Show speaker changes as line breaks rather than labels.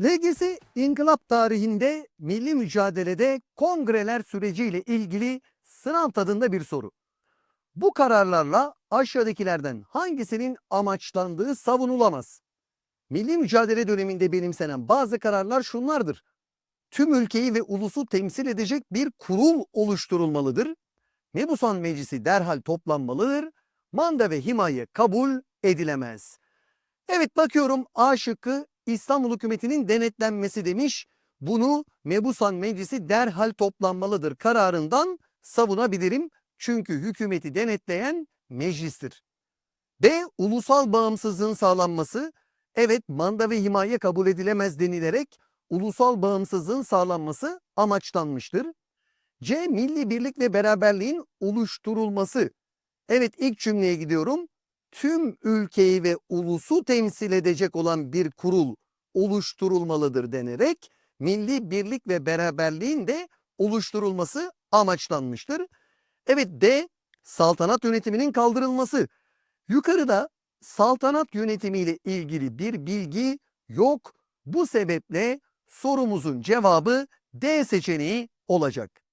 LGS inkılap tarihinde milli mücadelede kongreler süreciyle ilgili sınav tadında bir soru. Bu kararlarla aşağıdakilerden hangisinin amaçlandığı savunulamaz? Milli mücadele döneminde benimsenen bazı kararlar şunlardır. Tüm ülkeyi ve ulusu temsil edecek bir kurul oluşturulmalıdır. Mebusan Meclisi derhal toplanmalıdır. Manda ve himaye kabul edilemez. Evet bakıyorum A şıkkı İstanbul hükümetinin denetlenmesi demiş. Bunu Mebusan Meclisi derhal toplanmalıdır kararından savunabilirim. Çünkü hükümeti denetleyen meclistir. B. Ulusal bağımsızlığın sağlanması. Evet manda ve himaye kabul edilemez denilerek ulusal bağımsızlığın sağlanması amaçlanmıştır. C. Milli birlik ve beraberliğin oluşturulması. Evet ilk cümleye gidiyorum. Tüm ülkeyi ve ulusu temsil edecek olan bir kurul oluşturulmalıdır denerek milli birlik ve beraberliğin de oluşturulması amaçlanmıştır. Evet D. Saltanat yönetiminin kaldırılması. Yukarıda saltanat yönetimiyle ilgili bir bilgi yok. Bu sebeple sorumuzun cevabı D seçeneği olacak.